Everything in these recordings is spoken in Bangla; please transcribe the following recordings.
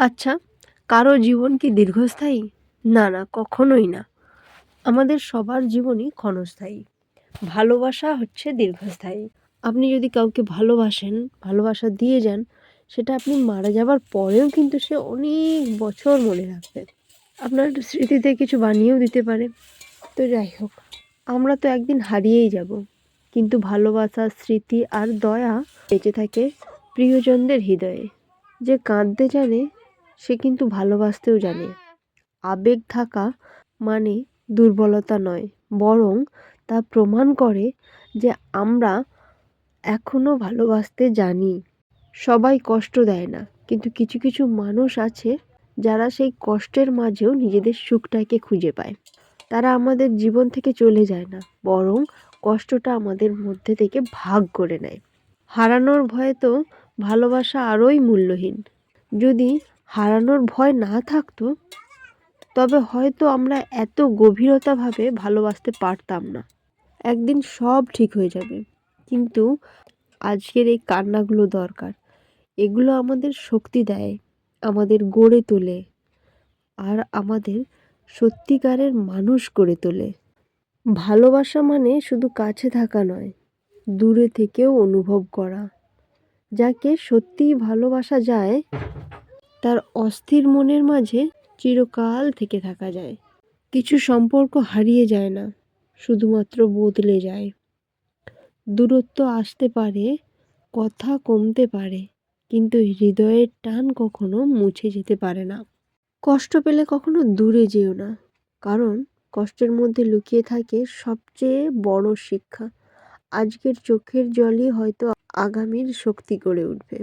আচ্ছা কারও জীবন কি দীর্ঘস্থায়ী? না না, কখনোই না। আমাদের সবার জীবনই ক্ষণস্থায়ী। ভালোবাসা হচ্ছে দীর্ঘস্থায়ী। আপনি যদি কাউকে ভালোবাসেন, ভালোবাসা দিয়ে যান, সেটা আপনি মারা যাবার পরেও কিন্তু সে অনেক বছর মনে রাখবে। আপনার স্মৃতিতে কিছু বানিয়েও দিতে পারে। তো যাই হোক, আমরা তো একদিন হারিয়েই যাব। কিন্তু ভালোবাসা, স্মৃতি আর দয়া বেঁচে থাকে প্রিয়জনদের হৃদয়ে। যে কাঁদতে জানে সে কিন্তু ভালোবাসতেও জানে। আবেগ থাকা মানে দুর্বলতা নয়, বরং তা প্রমাণ করে যে আমরা এখনও ভালোবাসতে জানি। সবাই কষ্ট দেয় না, কিন্তু কিছু কিছু মানুষ আছে যারা সেই কষ্টের মাঝেও নিজেদের সুখটাকে খুঁজে পায়। তারা আমাদের জীবন থেকে চলে যায় না, বরং কষ্টটা আমাদের মধ্যে থেকে ভাগ করে নেয়। হারানোর ভয়ে তো ভালোবাসা আরোই মূল্যহীন। যদি হারানোর ভয় না থাকতো, তবে হয়তো আমরা এত গভীরতাভাবে ভালোবাসতে পারতাম না। একদিন সব ঠিক হয়ে যাবে। কিন্তু আজকের এই কান্নাগুলো দরকার। এগুলো আমাদের শক্তি দেয়, আমাদের গড়ে তোলে, আর আমাদের সত্যিকারের মানুষ করে তোলে। ভালোবাসা মানে শুধু কাছে থাকা নয়, দূরে থেকেও অনুভব করা। যাকে সত্যিই ভালোবাসা যায় তার অস্থির মনের মাঝে চিরকাল থেকে থাকা যায়। কিছু সম্পর্ক হারিয়ে যায় না, শুধুমাত্র বদলে যায়। দূরত্ব আসতে পারে, কথা কমতে পারে, কিন্তু হৃদয়ের টান কখনো মুছে যেতে পারে না। কষ্ট পেলে কখনো দূরে যেও না, কারণ কষ্টের মধ্যে লুকিয়ে থাকে সবচেয়ে বড় শিক্ষা। আজকের চোখের জলই হয়তো আগামীর শক্তি গড়ে উঠবে।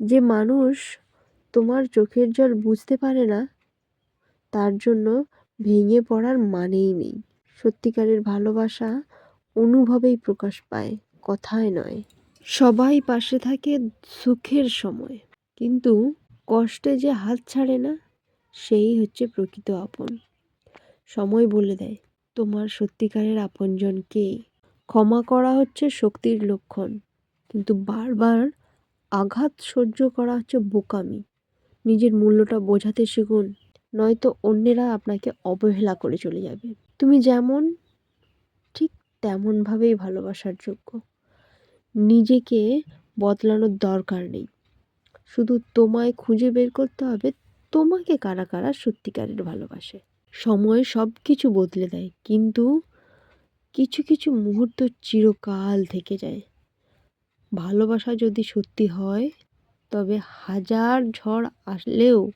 যে মানুষ তোমার চোখের জল বুঝতে পারে না, তার জন্য ভেঙে পড়ার মানেই নেই। সত্যিকারের ভালোবাসা অনুভবেই প্রকাশ পায়, কথায় নয়। সবাই পাশে থাকে সুখের সময়, কিন্তু কষ্টে যে হাত ছাড়ে না, সেই হচ্ছে প্রকৃত আপন। সময় বলে দেয়, তোমার সত্যিকারের আপনজন কে? ক্ষমা করা হচ্ছে শক্তির লক্ষণ, কিন্তু বারবার আঘাত সহ্য করা হচ্ছে বোকামি। নিজের মূল্যটা বোঝাতে শিখুন, নয়তো অন্যেরা আপনাকে অবহেলা করে চলে যাবে। তুমি যেমন, ঠিক তেমনভাবেই ভালোবাসার যোগ্য। নিজেকে বদলানোর দরকার নেই। শুধু তোমায় খুঁজে বের করতে হবে, তোমাকে কারা কারা সত্যিকারের ভালোবাসে। সময় সব কিছু বদলে দেয়, কিন্তু কিছু কিছু মুহূর্ত চিরকাল থেকে যায়। ভালোবাসা যদি সত্যি হয় তবে হাজার ঝড় আসলেও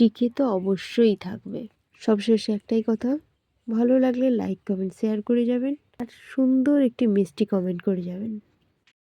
টিকে তো অবশ্যই থাকবে। সবশেষে একটাই কথা, ভালো লাগলে লাইক কমেন্ট শেয়ার করে যাবেন। আর সুন্দর একটি মিষ্টি কমেন্ট করে যাবেন।